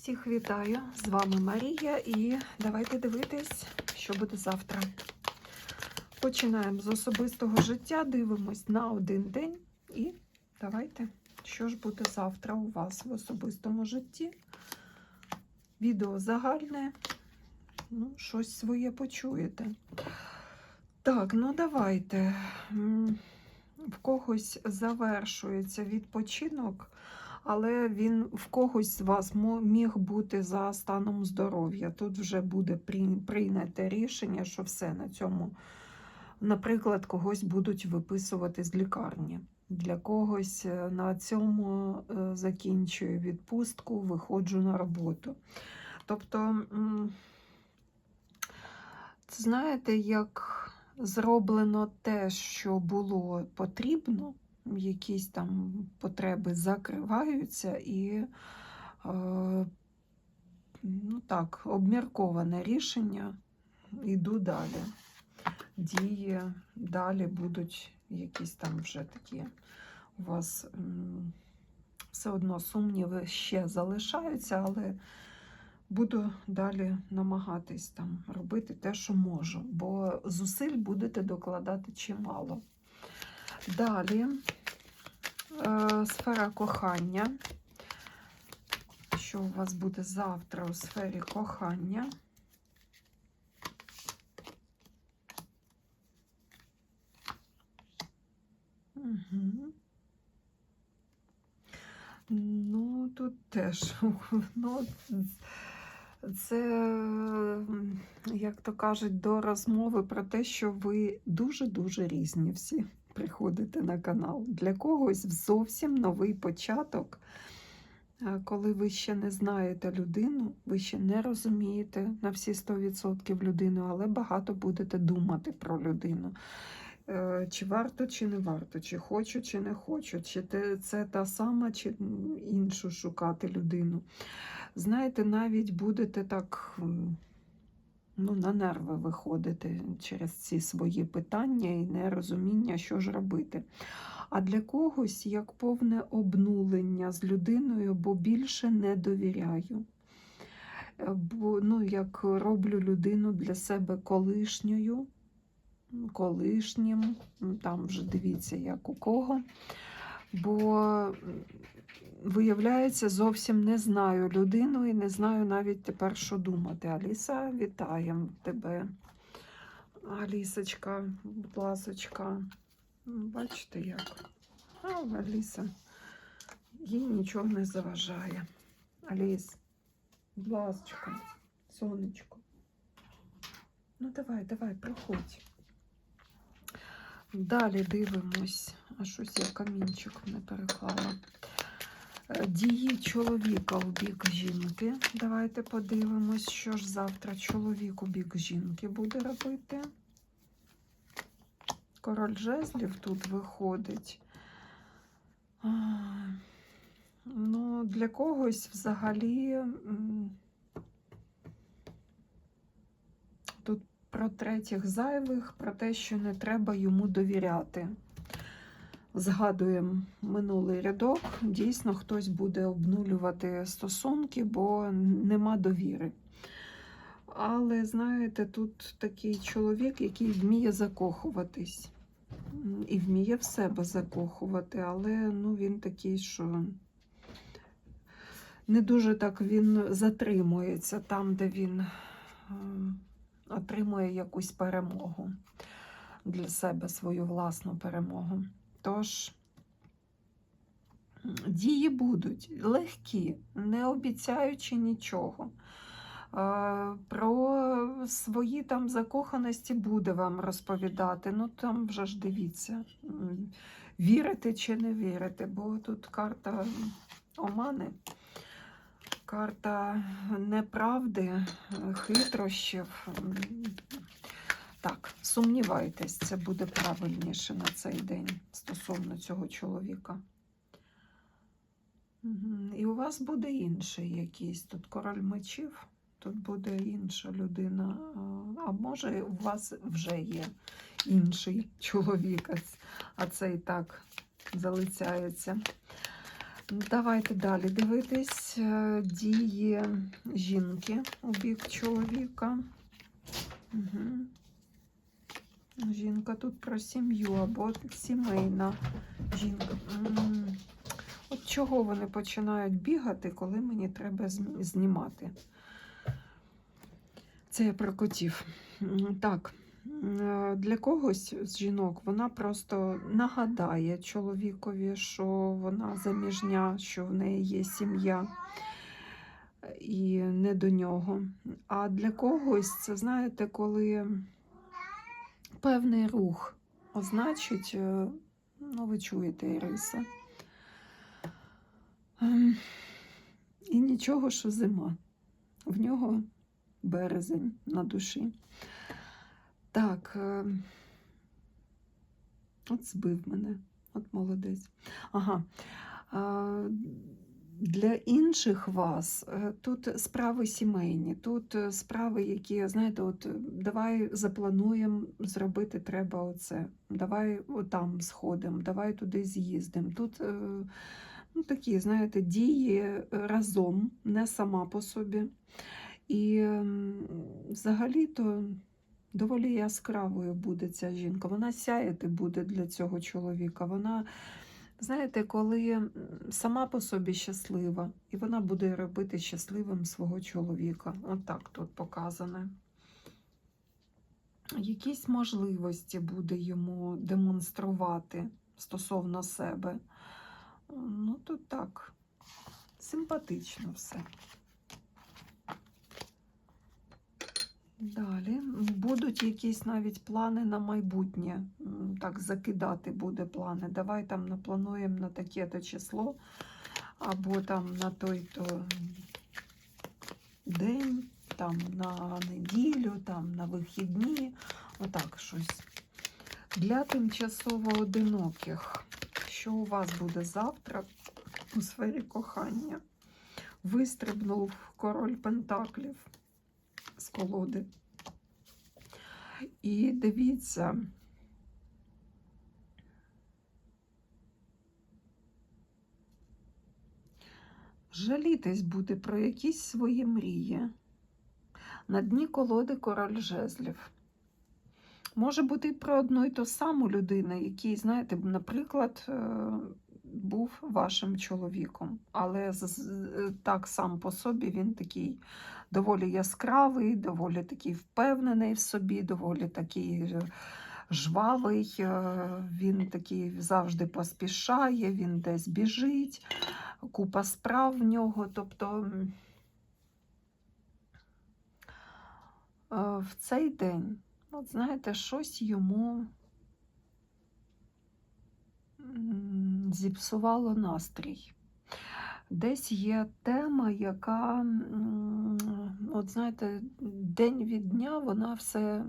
Всіх вітаю! З вами Марія і давайте дивитись, що буде завтра. Починаємо з особистого життя, дивимось на один день і давайте, що ж буде завтра у вас в особистому житті. Відео загальне, ну, щось своє почуєте. Так, ну давайте. В когось завершується відпочинок але він в когось з вас міг бути за станом здоров'я. Тут вже буде прий- прийняте рішення, що все на цьому, наприклад, когось будуть виписувати з лікарні. Для когось е, на цьому е, закінчую відпустку, виходжу на роботу. Тобто, знаєте, як зроблено те, що було потрібно, якісь там потреби закриваються і е, ну так, обмірковане рішення, йду далі. Дії далі будуть якісь там вже такі у вас все одно сумніви ще залишаються, але буду далі намагатись там робити те, що можу, бо зусиль будете докладати чимало. Далі сфера кохання. Що у вас буде завтра у сфері кохання? Угу. Ну, тут теж, ну, це, як то кажуть, до розмови про те, що ви дуже-дуже різні всі приходите на канал. Для когось зовсім новий початок, коли ви ще не знаєте людину, ви ще не розумієте на всі 100% людину, але багато будете думати про людину. Е, Чи варто, чи не варто, чи хочу, чи не хочу, чи це та сама, чи іншу шукати людину. Знаєте, навіть будете так ну, на нерви виходити через ці свої питання і нерозуміння, що ж робити. А для когось як повне обнулення з людиною, бо більше не довіряю. Е, Бо, ну, як роблю людину для себе колишньою, колишнім, там вже дивіться, як у кого. Бо виявляється, зовсім не знаю людину і не знаю навіть тепер, що думати. Аліса, вітаємо тебе. Алісочка, будь ласочка. Ну, Бачите як? А, Аліса, їй нічого не заважає. Аліс, будь ласочка, сонечко. Ну, давай, давай, приходь. Далі дивимось. А щось я камінчик не переклала. Дії чоловіка у бік жінки. Давайте подивимось, що ж завтра чоловік у бік жінки буде робити. Король жезлів тут виходить. Ну, для когось взагалі тут про третіх зайвих, про те, що не треба йому довіряти. Згадуємо минулий рядок. Дійсно, хтось буде обнулювати стосунки, бо нема довіри. Але, знаєте, тут такий чоловік, який вміє закохуватись. І вміє в себе закохувати, але ну, він такий, що не дуже так він затримується там, де він ем, отримує якусь перемогу для себе, свою власну перемогу. Тож дії будуть легкі, не обіцяючи нічого. Е, Про свої там закоханості буде вам розповідати. Ну там вже ж дивіться, вірити чи не вірити, бо тут карта омани, карта неправди, е, хитрощів. Так, сумнівайтесь, це буде правильніше на цей день стосовно цього чоловіка. І у вас буде інший якийсь. Тут король мечів, тут буде інша людина. А- може, у вас вже є інший чоловік, а це і так залицяється. Давайте далі дивитись е, дії жінки у бік чоловіка. Угу. Жінка тут про сім'ю або сімейна жінка. От чого вони починають бігати, коли мені треба знімати? Це я про котів. Так, для когось з жінок вона просто нагадає чоловікові, що вона заміжня, що в неї є сім'я і не до нього. А для когось це, знаєте, коли певний рух означить, е, ну, ви чуєте, Іриса. Ем, І нічого, що зима. В нього березень на душі. Так, е, от збив мене, от молодець. Ага. Для інших вас е, тут справи сімейні, тут е, справи, які, знаєте, от е, давай заплануємо зробити треба оце, давай там сходимо, давай туди з'їздимо. Тут ну, такі, знаєте, дії разом, не сама по собі. І взагалі-то доволі яскравою буде ця жінка. Вона сяяти буде для цього чоловіка. Вона, знаєте, коли сама по собі щаслива, і вона буде робити щасливим свого чоловіка. Отак тут показане. Якісь можливості буде йому демонструвати стосовно себе. Ну, тут так, симпатично все. Далі будуть якісь навіть плани на майбутнє. Так, закидати буде плани. Давай там наплануємо на таке-то число, або там на той-то день, там на неділю, там на вихідні. Отак щось. Для тимчасово одиноких. Що у вас буде завтра у сфері кохання? Вистрибнув король Пентаклів з колоди. І дивіться. Жалітись буде про якісь свої мрії. На дні колоди король жезлів. Може бути і про одну і ту саму людину, який, знаєте, наприклад, е, був вашим чоловіком. Але з- так сам по собі він такий доволі яскравий, доволі такий впевнений в собі, доволі такий е, жвавий. е, Він такий завжди поспішає, він десь біжить, купа справ в нього. Тобто е, в цей день, от знаєте, щось йому зіпсувало настрій. Десь є тема, яка, от знаєте, день від дня вона все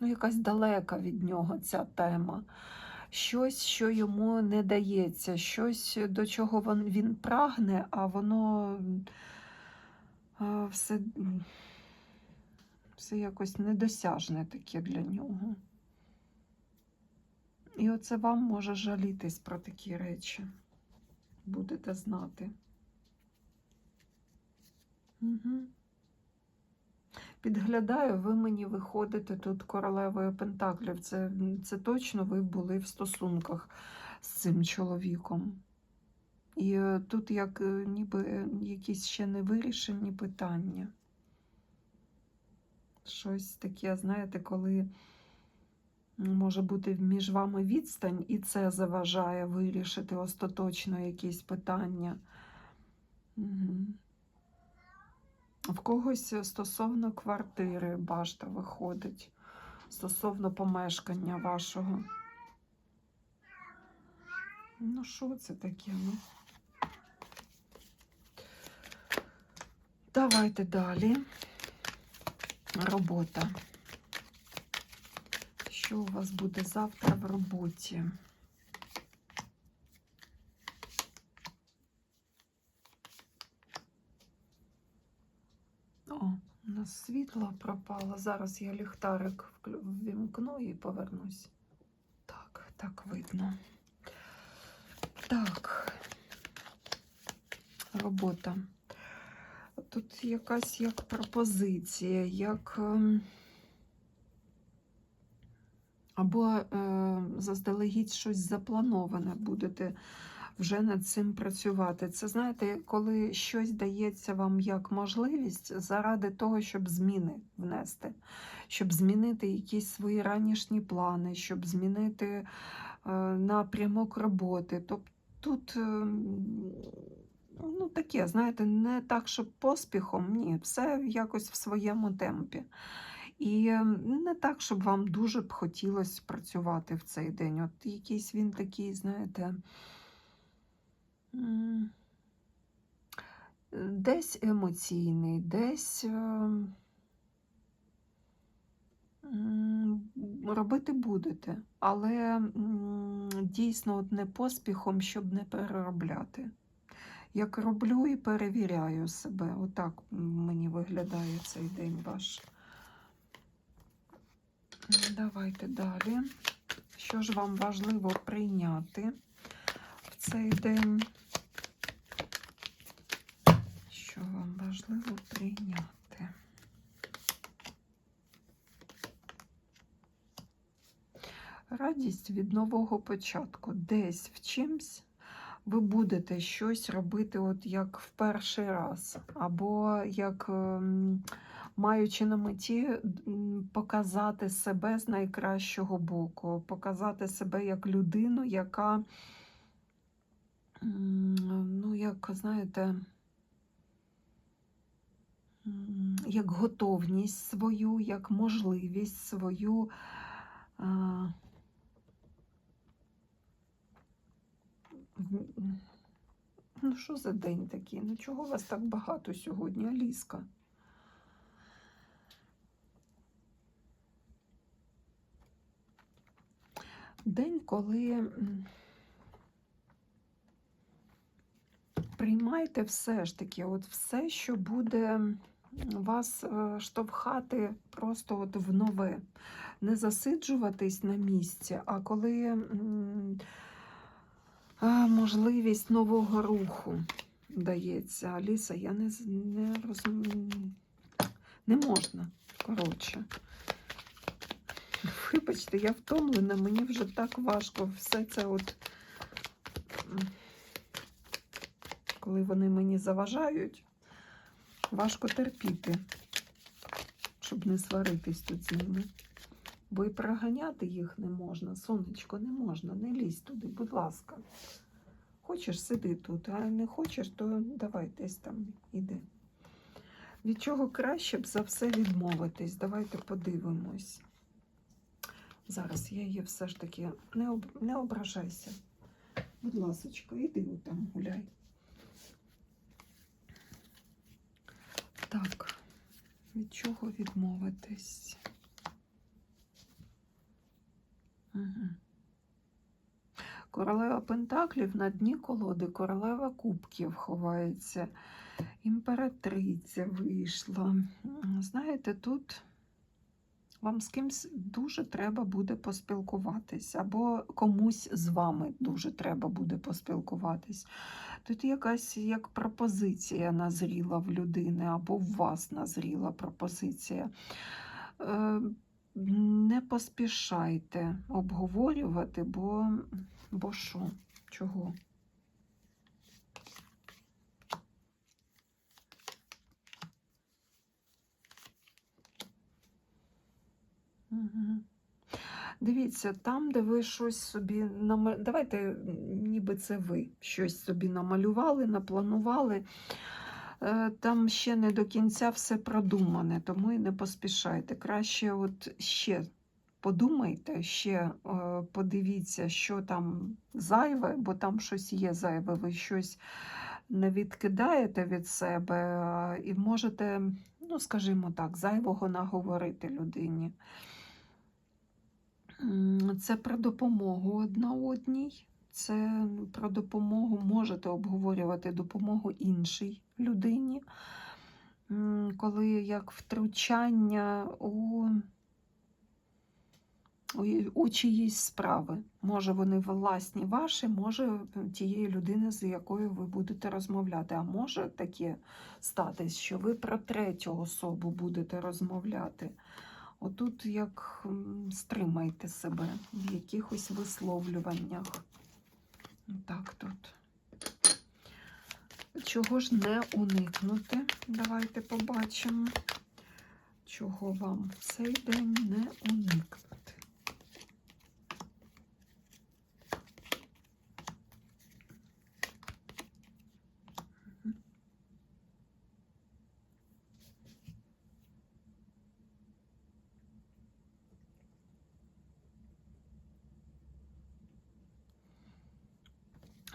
ну, якась далека від нього ця тема. Щось, що йому не дається, щось, до чого він, прагне, а воно все, все якось недосяжне таке для нього. І оце вам може жалітись про такі речі. Будете знати. Угу. Підглядаю, ви мені виходите тут королевою Пентаклів. Це, це точно ви були в стосунках з цим чоловіком. І е, тут як е, ніби е, якісь ще не вирішені питання. Щось таке, знаєте, коли може бути між вами відстань, і це заважає вирішити остаточно якісь питання. В когось стосовно квартири башта виходить, стосовно помешкання вашого. Ну, що це таке? Ну? Давайте далі. Робота. Що у вас буде завтра в роботі? О, у нас світло пропало. Зараз я ліхтарик ввімкну і повернусь. Так, так видно. Так. робота. Тут якась як пропозиція, як ем, або е, заздалегідь щось заплановане, будете вже над цим працювати. Це знаєте, коли щось дається вам як можливість заради того, щоб зміни внести, щоб змінити якісь свої ранішні плани, щоб змінити е, напрямок роботи. Тобто тут. ем, Ну, таке, знаєте, не так, щоб поспіхом, ні, все якось в своєму темпі. І ем, не так, щоб вам дуже б хотілося працювати в цей день. От якийсь він такий, знаєте, десь емоційний, десь ем, робити будете, але дійсно от не поспіхом, щоб не переробляти. Як роблю і перевіряю себе. Отак мені виглядає цей день ваш. Давайте далі. Що ж вам важливо прийняти в цей день? Що вам важливо прийняти? Радість від нового початку. Десь в чимсь ви будете щось робити, от як в перший раз, або як ем, маючи на меті показати себе з найкращого боку, показати себе як людину, яка, ну, як знаєте, як готовність свою, як можливість свою. Ну, що за день такий? Ну, чого вас так багато сьогодні, Аліска? День, коли приймайте все ж таки, от все, що буде вас е, штовхати просто от в нове. Не засиджуватись на місці, а коли можливість нового руху дається. Аліса, я не, не розумію. Не можна, коротше. Вибачте, я втомлена, мені вже так важко все це от. Коли вони мені заважають, важко терпіти, щоб не сваритись тут з ними. Бо і проганяти їх не можна. Сонечко, не можна, не лізь туди, будь ласка. Хочеш, сиди тут, а не хочеш, то давай десь там іди. Від чого краще б за все відмовитись? Давайте подивимось. Зараз я її все ж таки не, об... не ображайся. Будь ласочка, іди там гуляй. Так, від чого відмовитись? Угу. Королева Пентаклів на дні колоди, королева кубків ховається, імператриця вийшла. Знаєте, тут вам з кимсь дуже треба буде поспілкуватись, або комусь з вами дуже треба буде поспілкуватись. Тут якась як пропозиція назріла в людини, або в вас назріла пропозиція. Е, не поспішайте обговорювати, бо, бо що? Чого? Дивіться, там, де ви щось собі нама... Давайте, ніби це ви щось собі намалювали, напланували. Е, Там ще не до кінця все продумане, тому і не поспішайте. Краще от ще подумайте, ще е, подивіться, що там зайве, бо там щось є зайве, ви щось не відкидаєте від себе і можете, ну, скажімо так, зайвого наговорити людині. Це про допомогу одна одній. Це про допомогу, можете обговорювати допомогу іншій людині, коли як втручання у, у чиїсь справи. Може, вони власні ваші, може тієї людини, з якою ви будете розмовляти. А може таке статись, що ви про третю особу будете розмовляти. Отут як стримайте себе в якихось висловлюваннях. Так тут. Чого ж не уникнути? Давайте побачимо, чого вам в цей день не уникнути.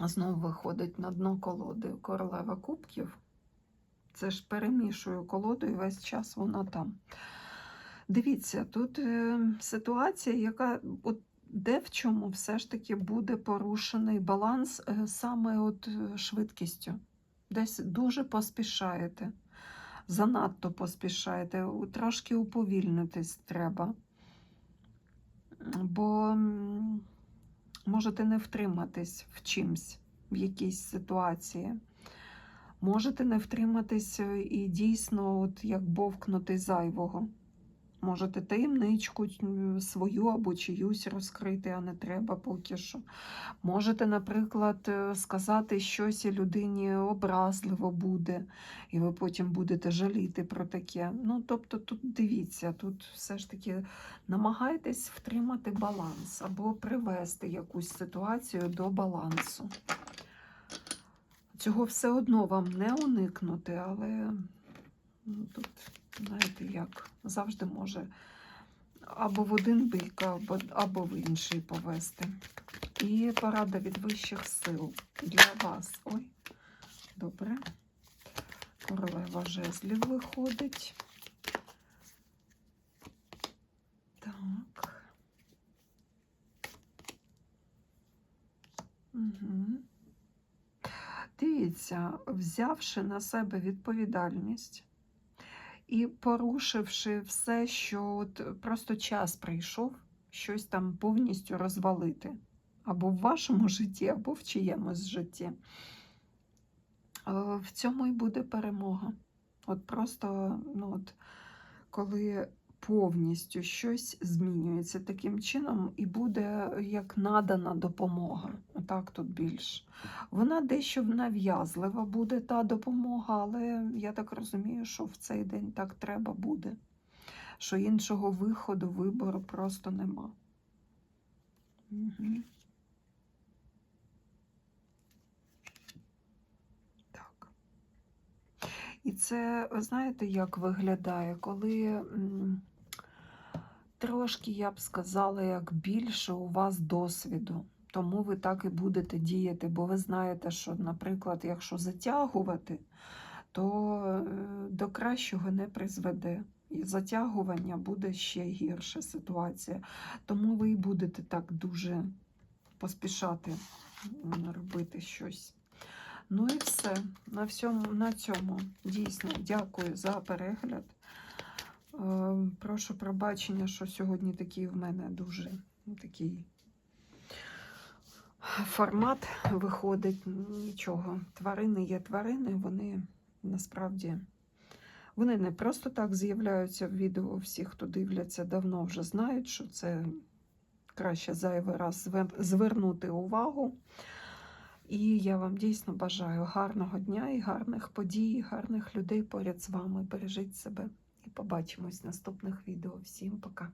Знову виходить на дно колоди королева кубків. Це ж перемішую колоду і весь час вона там. Дивіться, тут е, ситуація, яка от де в чому все ж таки буде порушений баланс е, саме от е, швидкістю. Десь дуже поспішаєте, занадто поспішаєте, трошки уповільнитись треба. Бо можете не втриматись в чимсь, в якійсь ситуації. Можете не втриматись е, і дійсно, от як бовкнути зайвого. Можете таємничку свою або чиюсь розкрити, а не треба поки що. Можете, наприклад, е, сказати щось і людині образливо буде, і ви потім будете жаліти про таке. Ну, тобто, тут дивіться, тут все ж таки намагайтесь втримати баланс або привести якусь ситуацію до балансу. Цього все одно вам не уникнути, але ну, тут, знаєте, як завжди може або в один бік, або, або в інший повести. І порада від вищих сил для вас. Ой, добре. Королева жезлів виходить. Так. Угу. Дивіться, взявши на себе відповідальність і порушивши все, що от просто час прийшов, щось там повністю розвалити. Або в вашому житті, або в чиємусь житті. Е, В цьому і буде перемога. От просто, ну от, коли повністю щось змінюється таким чином, і буде як надана допомога. Так тут більш. Вона дещо нав'язлива буде та допомога, але я так розумію, що в цей день так треба буде. Що іншого виходу, вибору просто нема. Угу. І це, ви знаєте, як виглядає, коли трошки, я б сказала, як більше у вас досвіду. Тому ви так і будете діяти, бо ви знаєте, що, наприклад, якщо затягувати, то е, до кращого не призведе. І затягування буде ще гірша ситуація. Тому ви і будете так дуже поспішати робити щось. Ну і все. На, всьому, на цьому дійсно дякую за перегляд. Е, прошу пробачення, що сьогодні такий в мене дуже ну, такий формат виходить. Нічого. Тварини є тварини, вони насправді вони не просто так з'являються в відео. Всі, хто дивляться, давно вже знають, що це краще зайвий раз звернути увагу. І я вам дійсно бажаю гарного дня і гарних подій, гарних людей поряд з вами. Бережіть себе і побачимось в наступних відео. Всім пока!